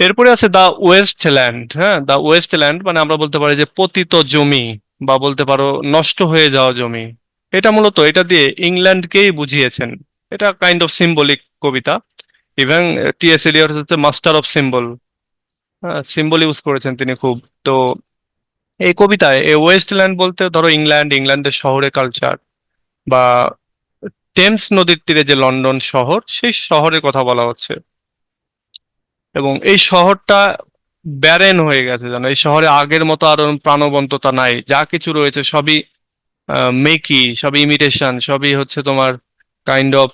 এরপরে আছে the West land হ্যাঁ? দ্য ওয়েস্ট ল্যান্ড মানে আমরা বলতে পারি যে পতিত জমি বা বলতে পারো নষ্ট হয়ে যাওয়া জমি। এটা মূলত এটা দিয়ে ইংল্যান্ডকেই বুঝিয়েছেন। এটা কাইন্ড অফ সিম্বলিক কবিতা। ইভেন টি এস এলিয়ট হচ্ছে মাস্টার অফ সিম্বল হ্যাঁ সিম্বল ইউজ করেছেন তিনি খুব। তো এই কবিতায় এই ওয়েস্টল্যান্ড বলতে ধরো ইংল্যান্ড, ইংল্যান্ডের শহরে কালচার বা টেমস নদীর তীরে যে লন্ডন শহর, সেই শহরের কথা বলা হচ্ছে। এবং এই শহরটা ব্যারেন হয়ে গেছে জানো এই শহরে আগের মতো আর প্রাণবন্ততা নাই। যা কিছু রয়েছে সবই মেকি সবই ইমিটেশন সবই হচ্ছে তোমার কাইন্ড অফ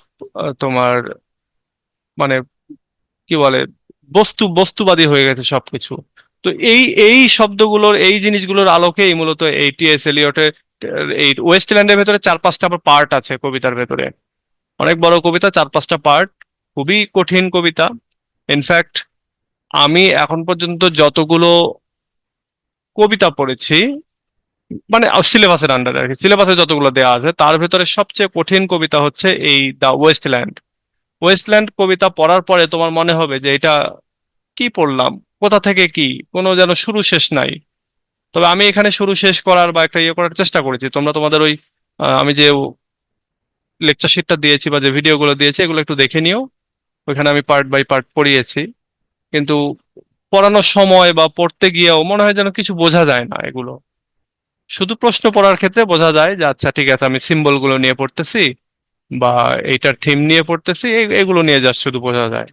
তোমার মানে কি বলে, বস্তু, বস্তুবাদী হয়ে গেছে সবকিছু। তো এই এই শব্দগুলোর, এই জিনিসগুলোর আলোকেই মূলত এই টি এস এলিয়টের এই ওয়েস্টল্যান্ডের ভেতরে চার পাঁচটা পার্ট আছে কবিতার ভেতরে। অনেক বড় কবিতা চার পাঁচটা পার্ট খুবই কঠিন কবিতা। ইনফ্যাক্ট আমি এখন পর্যন্ত যতগুলো কবিতা পড়েছি মানে সিলেবাসের আন্ডারে আর কি সিলেবাসে যতগুলো দেওয়া আছে, তার ভেতরে সবচেয়ে কঠিন কবিতা হচ্ছে এই দ্য ওয়েস্টল্যান্ড ওয়েস্টল্যান্ড কবিতা পড়ার পরে তোমার মনে হবে যে এটা কি পড়লাম, কোথা থেকে কি, কোনো যেন শুরু শেষ নাই। তবে আমি এখানে শুরু শেষ করার বা একটা ইয়ে করার চেষ্টা করেছি। তোমরা তোমাদের ওই আমি যে লেকচার শিটটা দিয়েছি বা যে ভিডিওগুলো দিয়েছি, এগুলো একটু দেখে নিও। ওইখানে আমি পার্ট বাই পার্ট পড়িয়েছি। কিন্তু পড়ানোর সময় বা পড়তে গিয়েও মনে হয় যেন কিছু বোঝা যায় না এগুলো। শুধু প্রশ্ন পড়ার ক্ষেত্রে বোঝা যায় যে আচ্ছা ঠিক আছে, আমি সিম্বলগুলো নিয়ে পড়তেছি বা এইটার থিম নিয়ে পড়তেছি এগুলো নিয়ে যা শুধু বোঝা যায়।